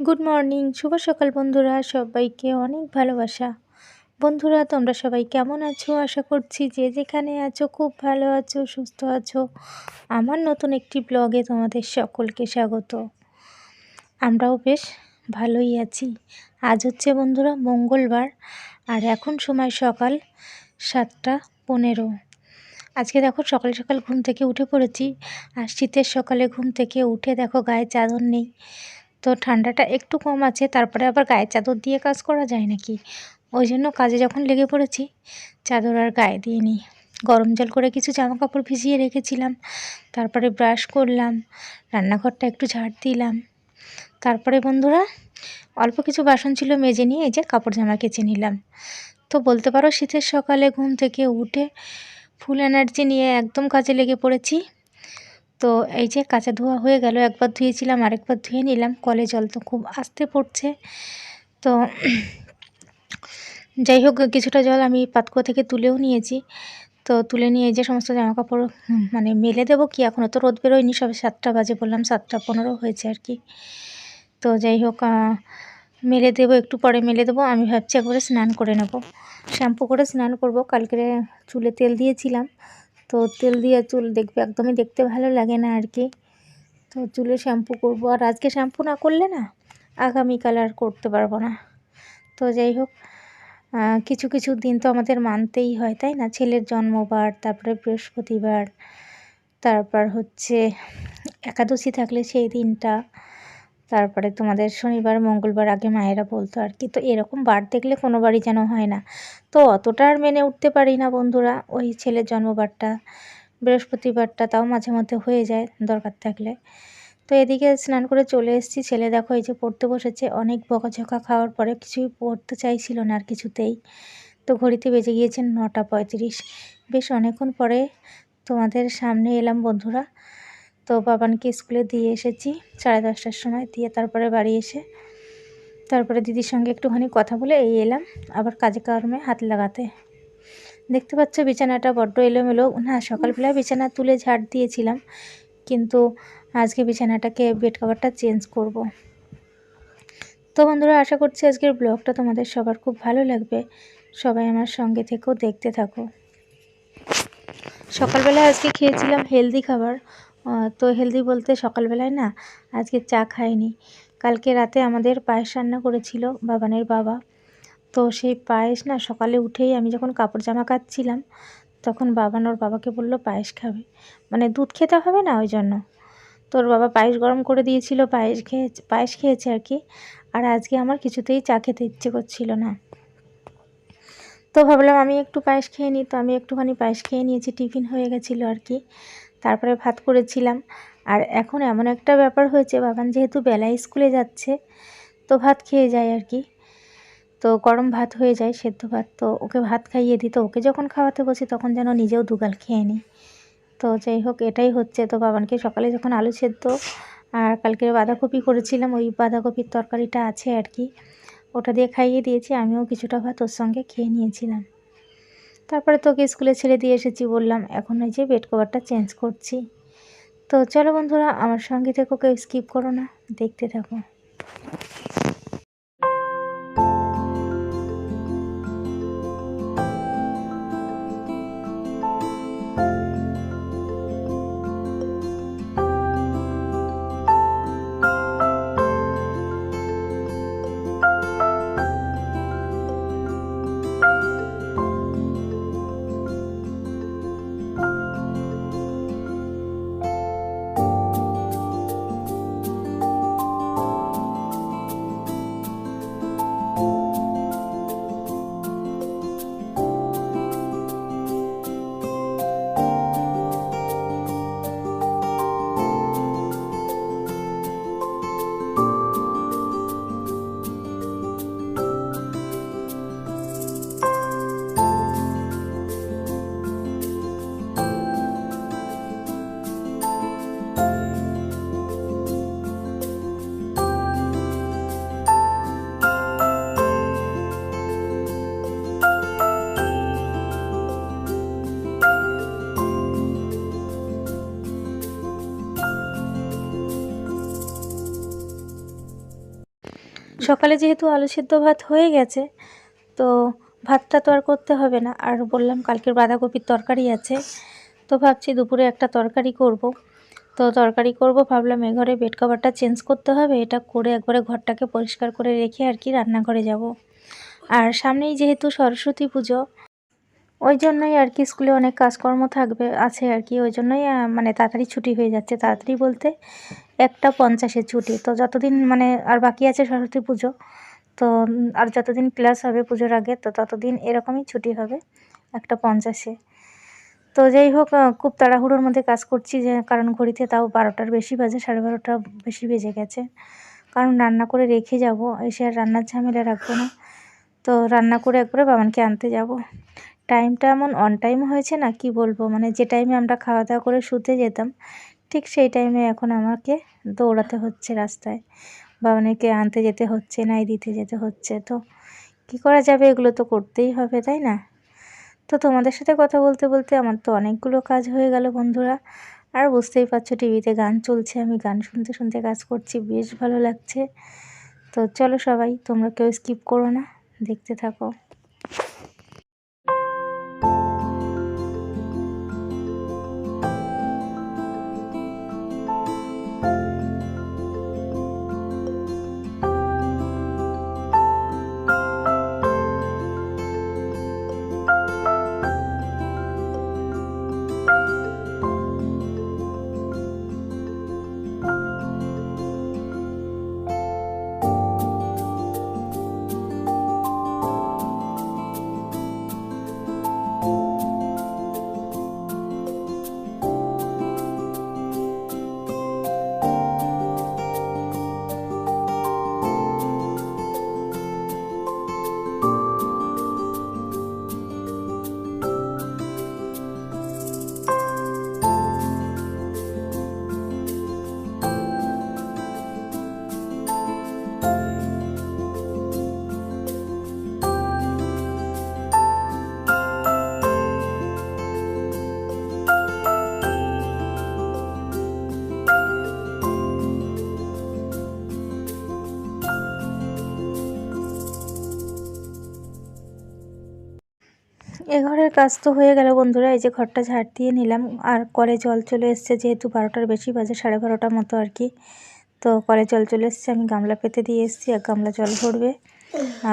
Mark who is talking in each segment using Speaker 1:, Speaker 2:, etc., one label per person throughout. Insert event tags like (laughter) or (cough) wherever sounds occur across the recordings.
Speaker 1: Good morning শুভ সকাল বন্ধুরা, সবাইকে অনেক ভালোবাসা। বন্ধুরা, তোমরা সবাই কেমন আছো? আশা করছি যে যেখানে আছো, খুব ভালো আছো, সুস্থ আছো। আমার নতুন একটি ব্লগে তোমাদের সকলকে স্বাগত। আমরাও বেশ ভালোই আছি। আজ হচ্ছে বন্ধুরা মঙ্গলবার, আর এখন সময় সকাল সাতটা পনেরো। আজকে দেখো সকাল সকাল ঘুম থেকে উঠে পড়েছি, আর শীতের সকালে ঘুম থেকে উঠে দেখো গায়ে চাদর নেই। তো ঠান্ডাটা একটু কম আছে, তারপরে আবার গায়ে চাদর দিয়ে কাজ করা যায় নাকি? ওই জন্য কাজে যখন লেগে পড়েছি, চাদর আর গায়ে দিয়ে নিই গরম জল করে কিছু জামা কাপড় ভিজিয়ে রেখেছিলাম, তারপরে ব্রাশ করলাম, রান্নাঘরটা একটু ঝাড় দিলাম। তারপরে বন্ধুরা, অল্প কিছু বাসন ছিল মেজে নিয়ে এই যে কাপড় জামা কেচে নিলাম। তো বলতে পারো, শীতের সকালে ঘুম থেকে উঠে ফুল এনার্জি নিয়ে একদম কাজে লেগে পড়েছি। তো এই যে কাঁচা ধোয়া হয়ে গেল, একবার ধুয়েছিলাম, আরেকবার ধুয়ে নিলাম। কলে জল তো খুব আস্তে পড়ছে। তো (clears throat) যাই হোক, কিছুটা জল আমি পাতকুয়া থেকে তুলেও নিয়েছি। তো তুলে নিয়ে যে সমস্ত জামা কাপড় মানে মেলে দেবো কি? এখনও তো রোদ বেরোয়নি, সবে সাতটা বাজে বললাম, সাতটা পনেরো হয়েছে আর কি। তো যাই হোক মেলে দেবো, একটু পরে মেলে দেবো। আমি ভাবছি একবারে স্নান করে নেব। শ্যাম্পু করে স্নান করব। কালকে চুলে তেল দিয়েছিলাম। তো তেল দিয়ে চুল দেখবে, একদমই দেখতে ভালো লাগে না আর কি। তো চুলে শ্যাম্পু করব। আর আজকে শ্যাম্পু না করলে না আগামীকাল আর করতে পারব না। তো যাই হোক কিছু কিছু দিন তো আমাদের মানতেই হয়, তাই না? ছেলের জন্মবার, তারপরে বৃহস্পতিবার, তারপর হচ্ছে একাদশী থাকলে সেই দিনটা। তারপরে তোমাদের শনিবার, মঙ্গলবার আগে মায়েরা বলতো আর কি। তো এরকম বার দেখলে কোনো যেন হয় না। তো অতটা আর মেনে উঠতে পারি না বন্ধুরা, ওই ছেলের জন্মবারটা, বৃহস্পতিবারটা তাও মাঝে মধ্যে হয়ে যায় দরকার থাকলে। তো এদিকে স্নান করে চলে এসেছি। ছেলে দেখো এই যে পড়তে বসেছে, অনেক বকাঝকা খাওয়ার পরে কিছুই পড়তে চাইছিল না আর কিছুতেই। তো ঘড়িতে বেজে গিয়েছেন নটা পঁয়ত্রিশ। বেশ অনেকক্ষণ পরে তোমাদের সামনে এলাম বন্ধুরা। তো বাবানকে স্কুলে দিয়ে এসেছি, সাড়ে দশটার সময় দিয়ে তারপরে বাড়ি এসে, তারপরে দিদির সঙ্গে একটুখানি কথা বলে এই এলাম, আবার কাজে কর্মে হাত লাগাতে। দেখতে পাচ্ছ বিছানাটা বড্ড এলোমেলো। না সকালবেলা বিছানা তুলে ঝাড় দিয়েছিলাম, কিন্তু আজকে বিছানাটাকে বেড কভারটা চেঞ্জ করব। তো বন্ধুরা, আশা করছি আজকের ব্লগটা তোমাদের সবার খুব ভালো লাগবে। সবাই আমার সঙ্গে থেকেও দেখতে থাকো। সকালবেলায় আজকে খেয়েছিলাম হেলদি খাবার। তো হেলদি বলতে সকালবেলায় না আজকে চা খাইনি। কালকে রাতে আমাদের পায়েস রান্না করেছিল বাবানের বাবা। তো সেই পায়েস না সকালে উঠেই আমি যখন কাপড় জামা কাচ্ছিলাম, তখন বাবান ওর বাবাকে বলল পায়েস খাবে। মানে দুধ খেতে হবে না ওই জন্য। তোর বাবা পায়েস গরম করে দিয়েছিল, পায়েস খেয়ে, পায়েস খেয়েছে আর কি। আর আজকে আমার কিছুতেই চা খেতে ইচ্ছে করছিল না। তো ভাবলাম আমি একটু পায়েস খেয়ে নিই। তো আমি একটুখানি পায়েস খেয়ে নিয়েছি, টিফিন হয়ে গেছিল আর কি। তারপরে ভাত করেছিলাম। আর এখন এমন একটা ব্যাপার হয়েছে বাবান যেহেতু বেলায় স্কুলে যাচ্ছে, তো ভাত খেয়ে যায় আর কি। তো গরম ভাত হয়ে যায়, সেদ্ধ ভাত, তো ওকে ভাত খাইয়ে দিই। তো ওকে যখন খাওয়াতে বসি, তখন যেন নিজেও দুগাল খেয়ে নিই। তো যাই হোক, এটাই হচ্ছে। তো বাবানকে সকালে যখন আলু সেদ্ধ আর কালকে বাঁধাকপি করেছিলাম, ওই বাঁধাকপির তরকারিটা আছে আর কি। ওটা দিয়ে খাইয়ে দিয়েছি, আমিও কিছুটা ভাত ওর সঙ্গে খেয়ে নিয়েছিলাম। তারপরে তোকে স্কুলে ছেড়ে দিয়ে এসেছি বললাম, এখন ওই যে বেড কভারটা চেঞ্জ করছি। তো চলো বন্ধুরা, আমার সঙ্গে থেকে, কেউ স্কিপ করো না, দেখতে থাকো। সকালে যেহেতু আলু সিদ্ধ ভাত হয়ে গেছে, তো ভাতটা তো আর করতে হবে না। আর বললাম কালকের বাঁধাকপির তরকারি আছে, তো ভাবছি দুপুরে একটা তরকারি করব। তো তরকারি করব, ভাবলাম এ ঘরে বেড কভারটা চেঞ্জ করতে হবে, এটা করে একবারে ঘরটাকে পরিষ্কার করে রেখে আর কি রান্নাঘরে যাব। আর সামনেই যেহেতু সরস্বতী পুজো ওই জন্যই আর কি স্কুলে অনেক কাজকর্ম থাকবে, আছে আর কি। ওই জন্যই মানে তাড়াতাড়ি ছুটি হয়ে যাচ্ছে, তাড়াতাড়ি বলতে একটা পঞ্চাশের ছুটি। তো যতদিন মানে আর বাকি আছে সরস্বতী পুজো, তো আর যতদিন ক্লাস হবে পুজোর আগে, তো ততদিন এরকমই ছুটি হবে একটা পঞ্চাশে। তো যাই হোক খুব তাড়াহুড়োর মধ্যে কাজ করছি যে, কারণ ঘড়িতে তাও বারোটার বেশি বাজে, সাড়ে বারোটা বেশি বেজে গেছে। কারণ রান্না করে রেখে যাব, এসে আর রান্নার ঝামেলা রাখব না। তো রান্না করে একবারে বাবানকে আনতে যাব। টাইমটা এমন অন টাইম হয়েছে না, কি বলব? মানে যে টাইমে আমরা খাওয়া দাওয়া করে শুতে যেতাম, ঠিক সেই টাইমে এখন আমাকে দৌড়াতে হচ্ছে রাস্তায় বা অনেকে আনতে যেতে হচ্ছে, নাই দিতে যেতে হচ্ছে। তো কি করা যাবে? এগুলো তো করতেই হবে, তাই না? তো তোমাদের সাথে কথা বলতে বলতে আমার তো অনেকগুলো কাজ হয়ে গেল বন্ধুরা। আর বুঝতেই পারছ, টিভিতে গান চলছে, আমি গান শুনতে শুনতে কাজ করছি, বেশ ভালো লাগছে। তো চলো সবাই, তোমরা কেউ স্কিপ করো না, দেখতে থাকো। কাজ তো হয়ে গেল বন্ধুরা, এই যে ঘরটা ঝাড় দিয়ে নিলাম। আর কলে জল চলে এসছে, যেহেতু বারোটার বেশি বাজে, সাড়ে বারোটার মতো আর কি। তো কলে জল চলে এসছে, আমি গামলা পেতে দিয়ে এসেছি, এক গামলা জল ভরবে।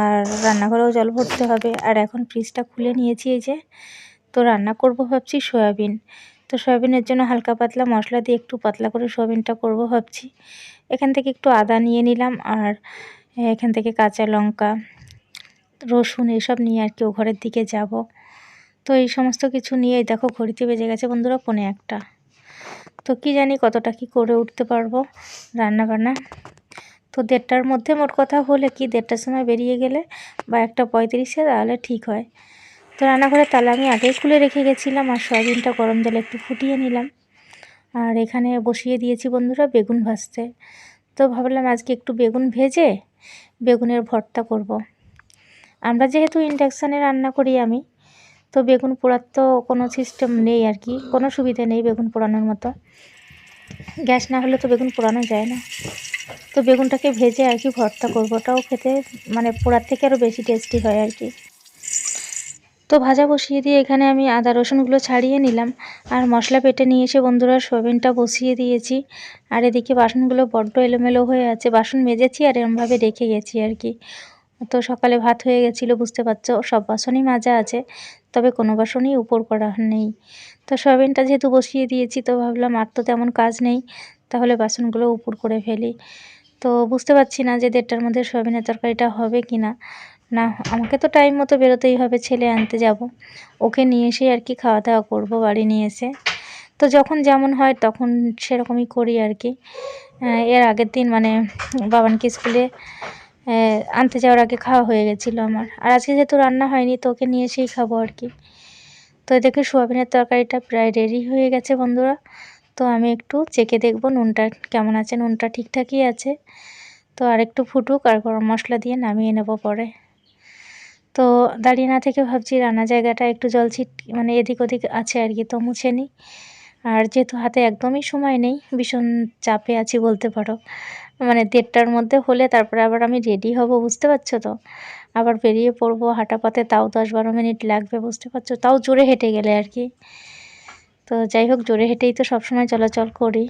Speaker 1: আর রান্নাঘরেও জল ভরতে হবে। আর এখন ফ্রিজটা খুলে নিয়েছি এই যে। তো রান্না করব ভাবছি সয়াবিন। তো সয়াবিনের জন্য হালকা পাতলা মশলা দিয়ে একটু পাতলা করে সয়াবিনটা করব ভাবছি। এখান থেকে একটু আদা নিয়ে নিলাম, আর এখান থেকে কাঁচা লঙ্কা, রসুন, এসব নিয়ে আর কি ও ঘরের দিকে যাব। তো এই সমস্ত কিছু নিয়েই দেখো ঘড়িতে বেজে গেছে বন্ধুরা পনে একটা। তো কি জানি কতটা কি করে উঠতে পারব রান্না বান্না তো দেড়টার মধ্যে মোট কথা হলে কি দেড়টার সময় বেরিয়ে গেলে বা একটা পঁয়ত্রিশে তাহলে ঠিক হয়। তো রান্নাঘরে তাহলে আমি আগেই খুলে রেখে গেছিলাম আর সয়াবিনটা গরম জলে একটু ফুটিয়ে নিলাম। আর এখানে বসিয়ে দিয়েছি বন্ধুরা বেগুন ভাজতে। তো ভাবলাম আজকে একটু বেগুন ভেজে বেগুনের ভর্তা করব। আমরা যেহেতু ইন্ডাকশানে রান্না করি আমি তো বেগুন পোড়ার তো কোনো সিস্টেম নেই আর কি, কোনো সুবিধা নেই বেগুন পোড়ানোর মতো। গ্যাস না হলে তো বেগুন পোড়ানো যায় না। তো বেগুনটাকে ভেজে আর কি ভর্তা করব, ওটাও খেতে মানে পোড়ার থেকে আরও বেশি টেস্টি হয় আর কি। তো ভাজা বসিয়ে দিয়ে এখানে আমি আদা রসুনগুলো ছাড়িয়ে নিলাম, আর মশলা পেটে নিয়ে এসে বন্ধুরা সোয়াবিনটা বসিয়ে দিয়েছি। আর এদিকে বাসনগুলো বড্ড এলোমেলো হয়ে আছে, বাসন মেজেছি আর এরমভাবে রেখে গেছি আর কি। তো সকালে ভাত হয়ে গেছিল, বুঝতে পারছ, সব বাসনই মাজা আছে। তবে কোনো বাসনই উপর করা নেই। তো সয়াবিনটা যেহেতু বসিয়ে দিয়েছি, তো ভাবলাম আর তো তেমন কাজ নেই, তাহলে বাসনগুলো উপর করে ফেলি। তো বুঝতে পারছি না যে দেড়টার মধ্যে সয়াবিনের তরকারিটা হবে কি না। না, আমাকে তো টাইম মতো বেরোতেই হবে, ছেলে আনতে যাব। ওকে নিয়ে এসে আর কি খাওয়া দাওয়া করব বাড়ি নিয়ে এসে। তো যখন যেমন হয় তখন সেরকমই করি আর কি। এর আগের দিন মানে বাবানকে স্কুলে আনতে যাওয়ার আগে খাওয়া হয়ে গেছিল আমার। আর আজকে যেহেতু রান্না হয়নি, তো ওকে নিয়ে এসেই খাব আর কি। তো দেখে সোয়াবিনের তরকারিটা প্রায় রেডি হয়ে গেছে বন্ধুরা। তো আমি একটু চেকে দেখব নুনটা কেমন আছে, নুনটা ঠিকঠাকই আছে। তো আর একটু ফুটুক আর গরম মশলা দিয়ে নামিয়ে নেব পরে। তো দাঁড়িয়ে না থেকে ভাবছি রান্না জায়গাটা একটু জল ছিট মানে এদিক ওদিক আছে আর কি, তো মুছে নিই। আর যেহেতু হাতে একদমই সময় নেই, ভীষণ চাপে আছি বলতে পারো। মানে দেড়টার মধ্যে হলে তারপরে আবার আমি রেডি হব, বুঝতে পারছ তো? আবার বেরিয়ে পড়ব, হাঁটা তাও দশ বারো মিনিট লাগবে, বুঝতে পারছ? তাও জোরে হেঁটে গেলে আর কি। তো যাই হোক, জোরে হেঁটেই তো সবসময় চলাচল করি।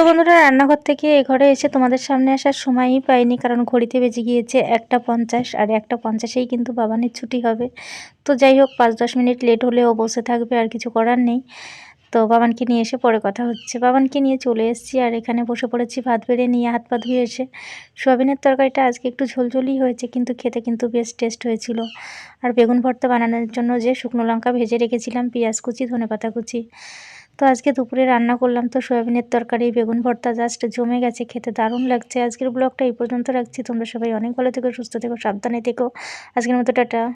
Speaker 1: তো বন্ধুরা, রান্নাঘর থেকে এ ঘরে এসে তোমাদের সামনে আসার সময়ই পাইনি, কারণ ঘড়িতে বেজে গিয়েছে একটা পঞ্চাশ, আর একটা পঞ্চাশেই কিন্তু বাবানের ছুটি হবে। তো যাই হোক, পাঁচ দশ মিনিট লেট হলে ও বসে থাকবে, আর কিছু করার নেই। তো বাবানকে নিয়ে এসে পরে কথা হচ্ছে। বাবানকে নিয়ে চলে এসেছি, আর এখানে বসে পড়েছি, ভাত বেড়ে নিয়ে হাত পা ধুয়ে এসে। সোয়াবিনের তরকারিটা আজকে একটু ঝোলঝোলই হয়েছে, কিন্তু খেতে কিন্তু বেশ টেস্ট হয়েছিল। আর বেগুন ভর্তা বানানোর জন্য যে শুকনো লঙ্কা ভেজে রেখেছিলাম, পেঁয়াজ কুচি ধনে পাতা কুচি। তো আজকে দুপুরে রান্না করলাম তো সয়াবিনের তরকারি, বেগুন ভর্তা জাস্ট জমে গেছে, খেতে দারুণ লাগছে। আজকের ব্লগটা এই পর্যন্ত রাখছি। তোমরা সবাই অনেক ভালো থেকো, সুস্থ থেকো, সাবধানে থেকো। আজকের মতো টাটা।